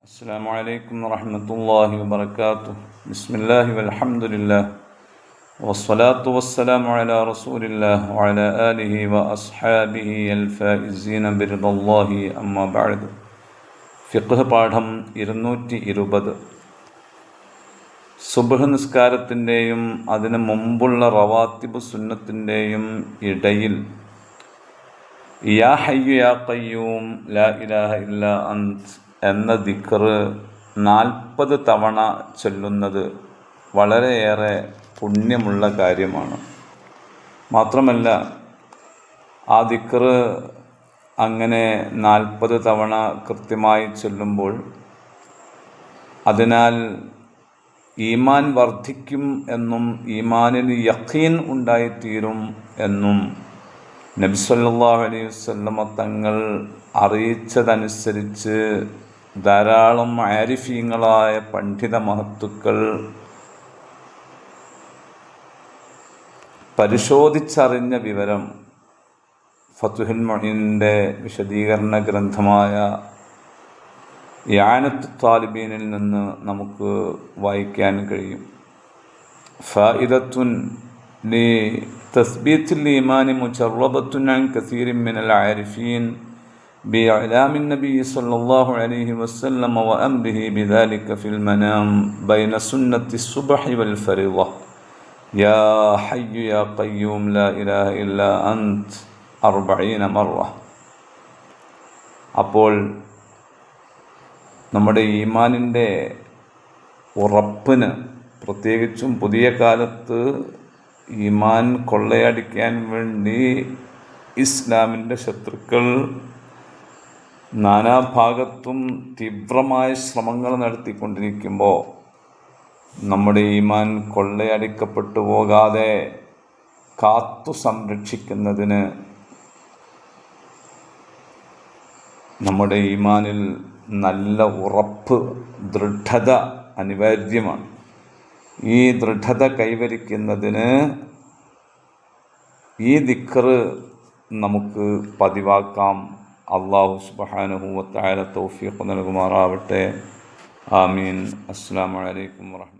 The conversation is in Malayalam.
السلام عليكم ورحمة الله وبركاته بسم الله والحمد لله والصلاة والسلام على رسول الله وعلى آله وأصحابه الفائزين برضا الله أما بعد ഫിഖ് പാഠം ഇരുന്നൂറ്റി ഇരുപത് സുബഹ് നിസ്കാരത്തിൻ്റെയും അതിന് മുമ്പുള്ള റവാത്തിബ് സുന്നത്തിൻ്റെയും ഇടയിൽ യാ ഹയ്യു യാ കയ്യൂം ലാ ഇലാഹ ഇല്ല അന്ത് എന്ന ദിക്കർ നാൽപ്പത് തവണ ചൊല്ലുന്നത് വളരെയേറെ പുണ്യമുള്ള കാര്യമാണ്. മാത്രമല്ല ആ ദിക്കർ അങ്ങനെ നാൽപ്പത് തവണ കൃത്യമായി ചൊല്ലുമ്പോൾ അതിനാൽ ഈമാൻ വർദ്ധിക്കും എന്നും ഈമാനിന് യഖീൻ ഉണ്ടായിത്തീരും എന്നും നബിസ്വല്ലാ അലൈഹി തങ്ങൾ അറിയിച്ചതനുസരിച്ച് ധാരാളം ആരിഫീങ്ങളായ പണ്ഡിത മഹത്തുക്കൾ പരിശോധിച്ചറിഞ്ഞ വിവരം ഫതുഹിൻ മൊഹിന്റെ വിശദീകരണ ഗ്രന്ഥമായ യാനത്ത് താലിബീനിൽ നിന്ന് നമുക്ക് വായിക്കാൻ കഴിയും. ഫഇദത്തുൻ ലി തസ്ബീത്തുൽ ഈമാനി മുജറബത്തുൻ അൻ കസീരിൻ മിനൽ ആരിഫീൻ بإعلام النبي صلى الله عليه وسلم وأمره بذلك في المنام بين سنة الصبح والفريضة يا حي يا قيوم لا إله إلا أنت أربعين مرة അപ്പോൾ നമ്മുടെ ഈമാനിൻ്റെ ഉറപ്പിന് പ്രത്യേകിച്ചും പുതിയ കാലത്ത് ഈമാൻ കൊള്ളയടിക്കാൻ വേണ്ടി ഇസ്ലാമിൻ്റെ ശത്രുക്കൾ നാനാഭാഗത്തും തീവ്രമായ ശ്രമങ്ങൾ നടത്തിക്കൊണ്ടിരിക്കുമ്പോൾ നമ്മുടെ ഈമാൻ കൊള്ളയടിക്കപ്പെട്ടു പോകാതെ കാത്തു സംരക്ഷിക്കുന്നതിന് നമ്മുടെ ഈമാനിൽ നല്ല ഉറപ്പ് ദൃഢത അനിവാര്യമാണ്. ഈ ദൃഢത കൈവരിക്കുന്നതിന് ഈ ദിക്കറ് നമുക്ക് പതിവാക്കാം. അള്ളാഹു സുബാനുഹൂവത്തായ തൗഫീഖ് നൽകുമാറാവട്ടെ. ആമീൻ. അസ്സാം വലൈക്കും വാഹമത്ത്